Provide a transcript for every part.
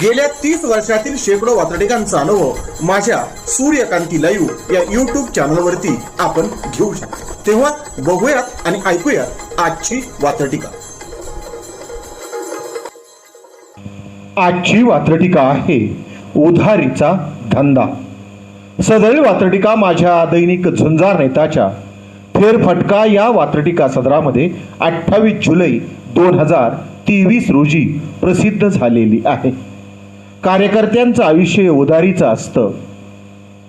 गेल्या तीस वर्षातील शेकडो वातडिकांचा अनुभव माझ्या सूर्यकांती लाईव्ह या युट्यूब चॅनलवरती आपण घेऊ शकतो. तेव्हा बघूयात आणि ऐकूयात आजची वातडिका आजची वात्रटिका आहे उधारीचा धंदा. सदैव वात्रटिका माझ्या दैनिक झुंजार नेताच्या फेरफटका या वात्रटिका सदरामध्ये अठ्ठावीस जुलै दोन हजार तेवीस रोजी प्रसिद्ध झालेली आहे. कार्यकर्त्यांचं आयुष्य उधारीचं असतं.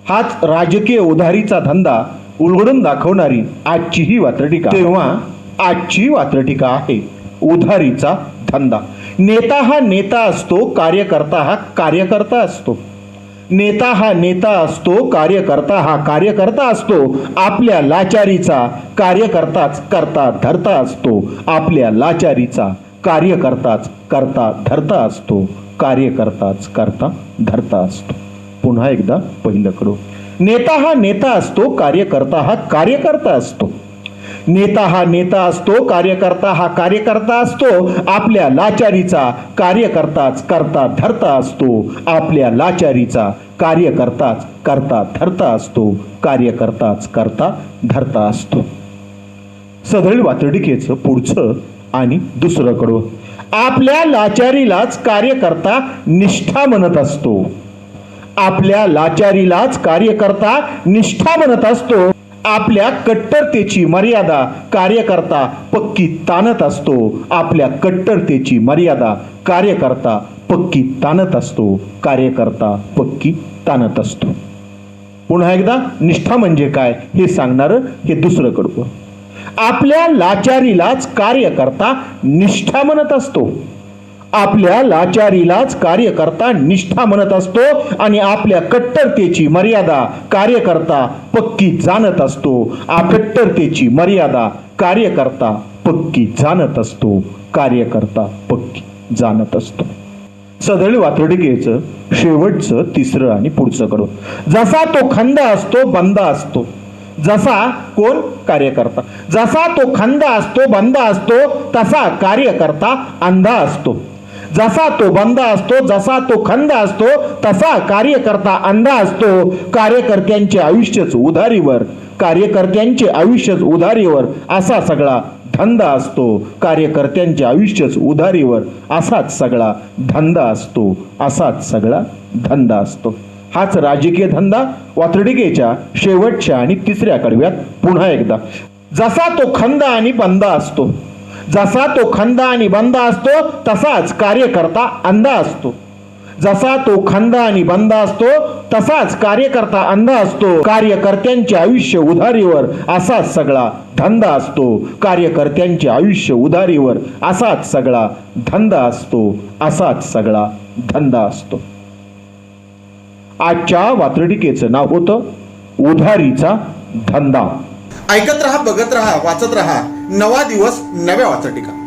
हाच राजकीय उधारीचा धंदा उलगडून दाखवणारी आजची ही वात्रटिका. तेव्हा आजची वात्रटिका आहे उधारीचा धंदा. नेता हा नेता असतो कार्यकर्ता हा कार्यकर्ता असतो. नेता हा नेता असतो कार्यकर्ता हा कार्यकर्ता असतो. आपल्या लाचारीचा कार्यकर्ताच करता धरता असतो. आपल्या लाचारीचा कार्यकर्ताच करता धरता असतो कार्यकर्ताच करता धरता असतो. पुन्हा एकदा पहिलं कडू नेता हा नेता असतो कार्यकर्ता हा कार्यकर्ता असतो. नेता हा नेता असतो कार्यकर्ता हा कार्यकर्ता असतो. आपल्या लाचारीचा कार्यकर्ताच करता धरता असतो. आपल्या लाचारीचा कार्यकर्ताच करता धरता असतो. कार्यकर्ताच करता धरता असतो. सदळी वातडिकेचं पुढचं आणि दुसरं आपल्या लाचारीलाच कार्यकर्ता निष्ठा म्हणत असतो. आपल्या लाचारीलाच कार्यकर्ता निष्ठा म्हणत असतो. आपल्या कट्टरतेची मर्यादा कार्यकर्ता पक्की ताणत असतो. आपल्या कट्टरतेची मर्यादा कार्यकर्ता पक्की ताणत असतो. कार्यकर्ता पक्की ताणत असतो. पुन्हा एकदा निष्ठा म्हणजे काय हे सांगणारं हे दुसरं कडवं आपल्या लाचारीलाच कार्यकर्ता निष्ठा म्हणत असतो. आपल्या लाचारीलाच कार्यकर्ता निष्ठा म्हणत असतो आणि आपल्या कट्टरतेची मर्यादा कार्यकर्ता पक्की जाणत असतो. कट्टरतेची मर्यादा कार्यकर्ता पक्की जाणत असतो. कार्यकर्ता पक्की जाणत असतो. सदळी वातोडिकेचं शेवटचं तिसरं आणि पुढचं कडून जसा तो खंद असतो बंद असतो. जसा कोण कार्यकर्ता जसा तो खंद असतो बंद असतो तसा कार्यकर्ता अंधा असतो. जसा तो बंद असतो जसा तो खंद असतो तसा कार्यकर्ता अंधा असतो. कार्यकर्त्यांचे आयुष्यच उधारीवर कार्यकर्त्यांचे आयुष्यच उधारीवर असा सगळा धंदा असतो. कार्यकर्त्यांचे आयुष्यच उधारीवर असाच सगळा धंदा असतो. असाच सगळा धंदा असतो. हाच राजकीय धंदा वात्रडिकेच्या शेवटच्या आणि तिसऱ्या कडव्यात पुन्हा एकदा. जसा तो खंद आणि बंदा असतो जसा तो खंद आणि बंद असतो तसाच कार्यकर्ता अंधा असतो. जसा तो खंद आणि बंद असतो तसाच कार्यकर्ता अंध असतो. कार्यकर्त्यांचे आयुष्य उधारीवर असाच सगळा धंदा असतो. कार्यकर्त्यांचे आयुष्य उधारीवर असाच सगळा धंदा असतो. असाच सगळा धंदा असतो. आजच्या वात्रटिकेचं नाव होतं उधारीचा धंदा. ऐकत रहा बघत रहा वाचत रहा. नवा दिवस नव्या वाचटिका